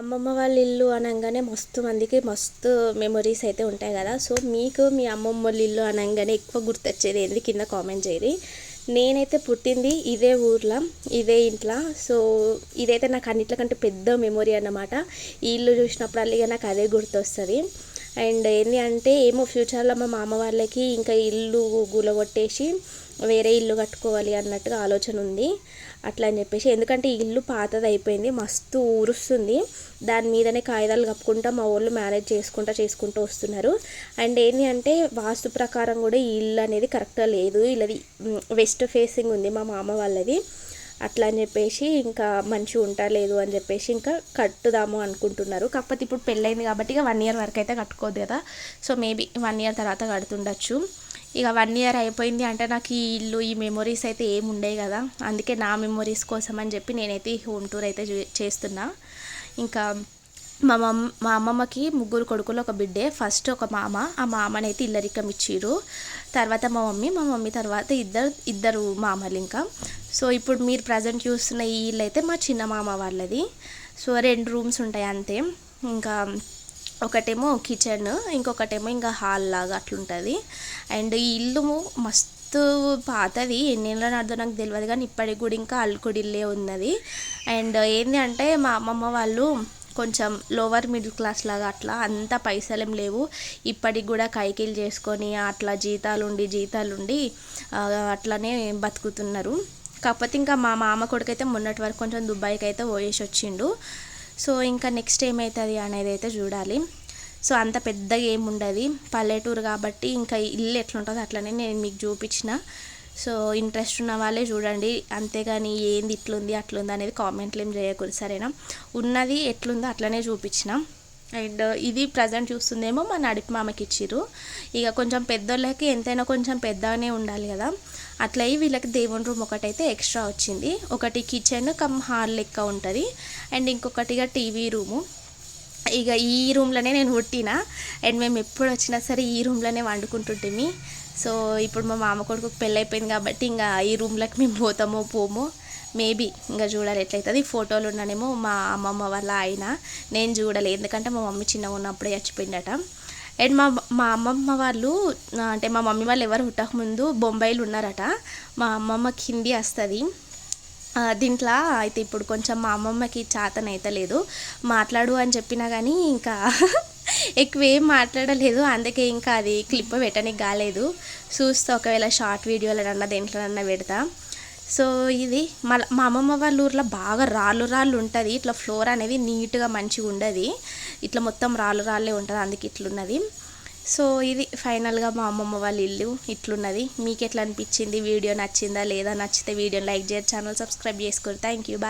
అమ్మమ్మ వాళ్ళ ఇల్లు అనగానే మస్తు మందికి మస్తు మెమొరీస్ అయితే ఉంటాయి కదా. సో మీకు మీ అమ్మమ్మ వాళ్ళ ఇల్లు అనగానే ఎక్కువ గుర్తొచ్చేది ఏంది? కింద కామెంట్ చేయరి నేనైతే పుట్టింది ఇదే ఊర్లో ఇదే ఇంట్లో. సో ఇదైతే నాకు అన్నిట్లకంటే పెద్ద మెమొరీ అన్నమాట. ఈ ఇల్లు చూసినప్పుడు ఇక నాకు అదే గుర్తొస్తుంది. అండ్ ఏంటి అంటే ఏమో ఫ్యూచర్లో మా మామ వాళ్ళకి ఇంకా ఇల్లు గులగొట్టేసి వేరే ఇల్లు కట్టుకోవాలి అన్నట్టుగా ఆలోచన ఉంది. అట్లా అని చెప్పేసి ఎందుకంటే ఈ ఇల్లు పాతది అయిపోయింది మస్తు ఊరుస్తుంది. దాని మీదనే కాగితాలు కప్పుకుంటా మా వాళ్ళు మ్యారేజ్ చేసుకుంటా చేసుకుంటూ వస్తున్నారు. అండ్ ఏంటి అంటే వాస్తు ప్రకారం కూడా ఈ ఇల్లు అనేది కరెక్ట్గా లేదు. ఇలాది వెస్ట్ ఫేసింగ్ ఉంది మా మామ వాళ్ళది. అట్లా అని చెప్పేసి ఇంకా మంచిగా ఉంటాలేదు అని చెప్పేసి ఇంకా కట్టుదాము అనుకుంటున్నారు. కాకపోతే ఇప్పుడు పెళ్ళైంది కాబట్టి ఇక వన్ ఇయర్ వరకు అయితే కట్టుకోదు కదా. సో మేబీ వన్ ఇయర్ తర్వాత కడుతుండొచ్చు. ఇక వన్ ఇయర్ అయిపోయింది అంటే నాకు ఈ ఇల్లు ఈ మెమొరీస్ అయితే ఏమి కదా. అందుకే నా మెమొరీస్ కోసం అని చెప్పి నేనైతే ఈ హోమ్ టూర్ అయితే చేస్తున్నా. ఇంకా మా మమ్ మా అమ్మమ్మకి ముగ్గురు కొడుకులు ఒక బిడ్డే ఫస్ట్ ఒక మామ. ఆ మామనైతే ఇల్లరికం ఇచ్చిర్రు. తర్వాత మా మమ్మీ మా మమ్మీ తర్వాత ఇద్దరు ఇద్దరు మామలు ఇంకా. సో ఇప్పుడు మీరు ప్రజెంట్ చూస్తున్న ఈ ఇల్లు అయితే మా చిన్న మామ వాళ్ళది. సో రెండు రూమ్స్ ఉంటాయి అంతే. ఇంకా ఒకటేమో కిచెన్ ఇంకొకటేమో ఇంకా హాల్ లాగా అట్లుంటుంది. అండ్ ఈ ఇల్లు మస్తు పాతది. ఎన్నేళ్ళ నడదో నాకు తెలియదు కానీ ఇప్పటికి కూడా ఇంకా అల్లుకుడిల్లే ఉన్నది. అండ్ ఏంటి అంటే మా అమ్మమ్మ వాళ్ళు కొంచెం లోవర్ మిడిల్ క్లాస్ లాగా అట్లా అంత పైసలేం లేవు. ఇప్పటికి కూడా కైకిలు చేసుకొని అట్లా జీతాలుండి జీతాలుండి అట్లనే బతుకుతున్నారు. కాకపోతే ఇంకా మా మామ కొడుకైతే మొన్నటి వరకు కొంచెం దుబాయ్కి అయితే పోయేసి వచ్చిండు సో ఇంకా నెక్స్ట్ ఏమవుతుంది అనేది అయితే చూడాలి. సో అంత పెద్దగా ఏముండదు. పల్లెటూరు కాబట్టి ఇంకా ఇల్లు ఎట్లుంటుందో అట్లనే నేను మీకు చూపించిన. సో ఇంట్రెస్ట్ ఉన్న వాళ్ళే చూడండి. అంతేగాని ఏంది ఇట్లుంది అట్లుంది అనేది కామెంట్లు ఏం చేయకూడదు సరేనా? ఉన్నది ఎట్లుందో అట్లనే చూపించిన. అండ్ ఇది ప్రజెంట్ చూస్తుందేమో మా నడిపి మామకి ఇచ్చిర్రు. ఇక కొంచెం పెద్దోళ్ళకి ఎంతైనా కొంచెం పెద్దగానే ఉండాలి కదా. అట్లా వీళ్ళకి దేవుని రూమ్ ఒకటైతే ఎక్స్ట్రా వచ్చింది. ఒకటి కిచెన్ కమ్ హాల్ లెక్క ఉంటుంది. అండ్ ఇంకొకటిగా టీవీ రూము. ఇక ఈ రూమ్లోనే నేను పుట్టిన. అండ్ మేము ఎప్పుడు వచ్చినా సరే ఈ రూమ్లోనే వండుకుంటుంటిమి. సో ఇప్పుడు మా మామ కొడుకు పెళ్ళి అయిపోయింది కాబట్టి ఇంకా ఈ రూమ్లోకి మేము పోతామో పోమో మేబీ ఇంకా చూడాలి ఎట్లయితుంది ఫోటోలు ఉన్నానేమో మా అమ్మమ్మ వాళ్ళ ఆయన నేను చూడలే. ఎందుకంటే మా మమ్మీ చిన్నగా ఉన్నప్పుడే చచ్చిపోయిందట. అండ్ మా మా అమ్మమ్మ వాళ్ళు అంటే మా మమ్మీ వాళ్ళు ఎవరు పుట్టకముందు బొంబాయిలు ఉన్నారట మా అమ్మమ్మకి హిందీ వస్తుంది దీంట్లో అయితే ఇప్పుడు కొంచెం మా అమ్మమ్మకి చాతనైతే లేదు. మాట్లాడు అని చెప్పినా కానీ ఇంకా ఎక్కువ ఏం మాట్లాడలేదు. అందుకే ఇంకా అది క్లిప్ పెట్టడానికి కాలేదు. చూస్తే ఒకవేళ షార్ట్ వీడియోలనన్నా దేంట్లోనన్నా పెడతా. సో ఇది మళ్ళీ మా అమ్మమ్మ వాళ్ళ ఊర్లో బాగా రాళ్ళు రాళ్ళు ఉంటుంది. ఇట్లా ఫ్లోర్ అనేది నీట్గా మంచిగా ఉండదు ఇట్లా మొత్తం రాళ్ళు రాళ్ళే ఉంటుంది. అందుకే ఇట్లున్నది. సో ఇది ఫైనల్గా మా అమ్మమ్మ వాళ్ళ ఇల్లు ఇట్లున్నది. మీకు ఎట్లా అనిపించింది? వీడియో నచ్చిందా లేదా? నచ్చితే వీడియోని లైక్ చేయరు ఛానల్ సబ్స్క్రైబ్ చేసుకోరు థ్యాంక్ యూ బాయ్